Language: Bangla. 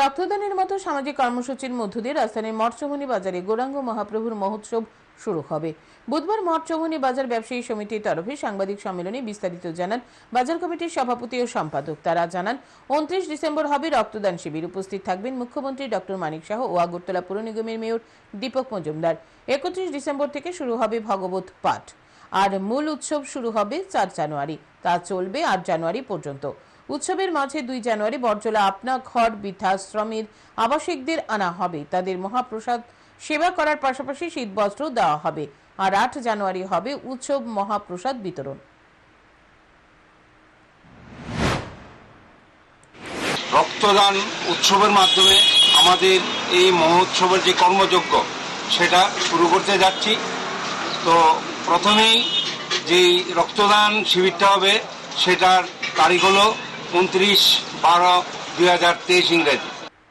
রক্তদানের মতো সামাজিক কর্মসূচির মধ্য দিয়ে রাজধানীর মঠচৌমুহনী বাজারে গৌরাঙ্গ মহাপ্রভুর মহোৎসব শুরু হবে। বুধবার মঠচৌমুহনী বাজার ব্যবসায়ী সমিতির তরফে সাংবাদিক সম্মেলনে বিস্তারিত জানান বাজার কমিটির সভাপতি ও সম্পাদক। তারা জানান, উনত্রিশ ডিসেম্বর হবে রক্তদান শিবির। উপস্থিত থাকবেন মুখ্যমন্ত্রী ডক্টর মানিক শাহ ও আগরতলা পুর নিগমের মেয়র দীপক মজুমদার। একত্রিশ ডিসেম্বর থেকে শুরু হবে ভগবত পাঠ। আর মূল উৎসব শুরু হবে চার জানুয়ারি। তা চলবে আট জানুয়ারি পর্যন্ত। উৎসবের মাঝে দুই জানুয়ারি বরজলা আপনা ঘর বৃদ্ধাশ্রমের আবাসিকদের আনা হবে। তাদের মহাপ্রসাদ সেবা করার পাশাপাশি শীতবস্ত্র দেওয়া হবে। আর আট জানুয়ারি হবে উৎসব মহাপ্রসাদ বিতরণ। রক্তদান উৎসবের মাধ্যমে আমাদের এই মহোৎসবের যে কর্মযজ্ঞ, সেটা শুরু করতে যাচ্ছি। তো প্রথমেই যেই রক্তদান শিবিরটা হবে, সেটার তারিখ হলো উনত্রিশ বারো দুই হাজার তেইশ ইংরেজি।